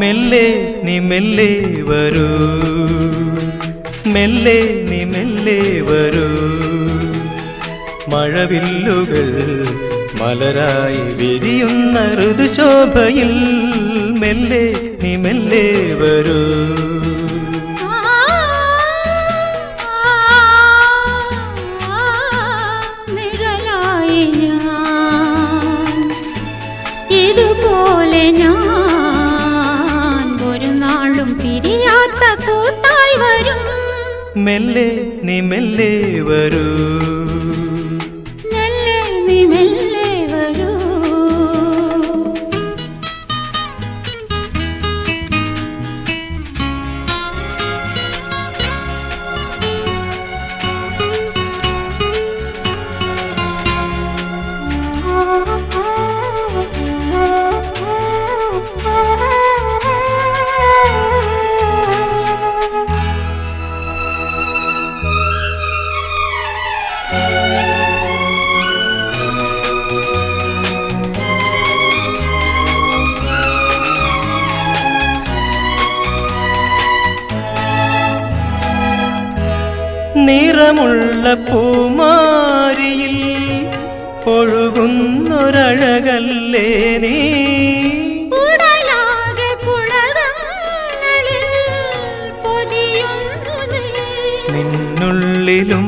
മെല്ലെ നീ മെല്ലെ വരൂ. മെല്ലെ നീ മെല്ലെ വരൂ. മഴവില്ലുകൾ മലരായി വിരിയുന്ന ഋതുശോഭയിൽ മെല്ലെ നീ മെല്ലെ വരൂ. ഇതുപോലെ ഞാൻ മെല്ലെ നീ മെല്ലെ വരൂ. നിറമുള്ള പൂമാരിയിൽ ഒഴുകുന്നൊരഴകല്ലേ നീ. നിന്നുള്ളിലും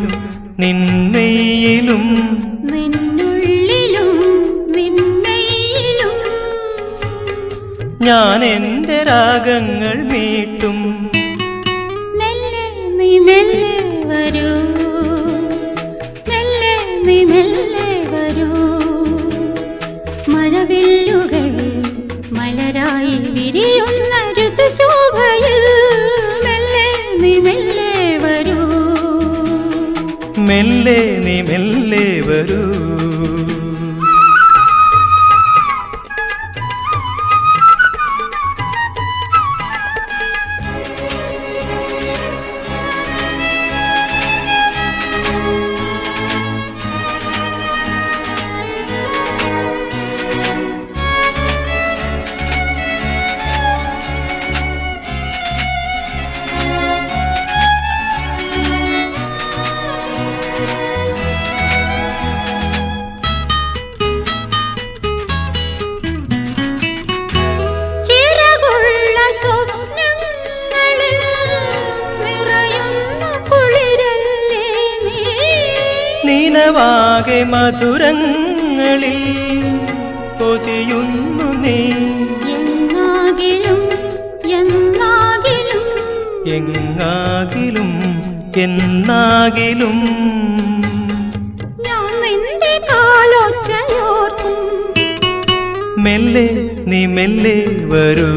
നിന്നെയിലും നിന്നുള്ളിലും നിന്നെയിലും ഞാൻ എന്റെ രാഗങ്ങൾ മീട്ടും മെല്ലെ നീ മെല്ലെ വരൂ. നീ മെല്ലെ വരൂ. മലരായി നീ വരൂ. മെല്ലെ നീ മെല്ലെ വരൂ. നീനവാകെ മധുരങ്ങളിൽ പൊതിയുന്നു നീ. എന്നാകിലും എന്നാകിലും. എങ്ങാകിലും എന്നാകിലും. ഞാൻ നിന്റെ കാലൊച്ചയോർക്കും. മെല്ലെ നീ മെല്ലെ വരൂ.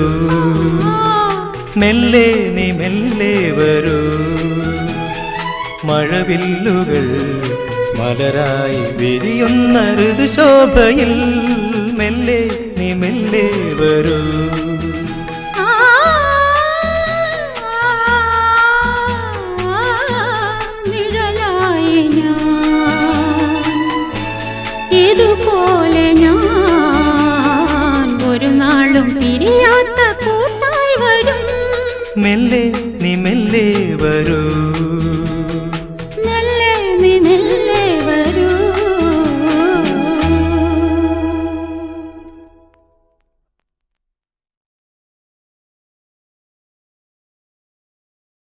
മെല്ലെ നീ മെല്ലെ വരൂ. മഴവില്ലുകൾ മലരായി വിരിയുന്ന ഋതുശോഭയിൽ മെല്ലെ നീ മെല്ലെ വരൂ. ഇതുപോലെ ഞാൻ ഒരു നാളും പിരിയാത്ത കൂട്ടായി വരും. മെല്ലെ നീ മെല്ലെ വരൂ.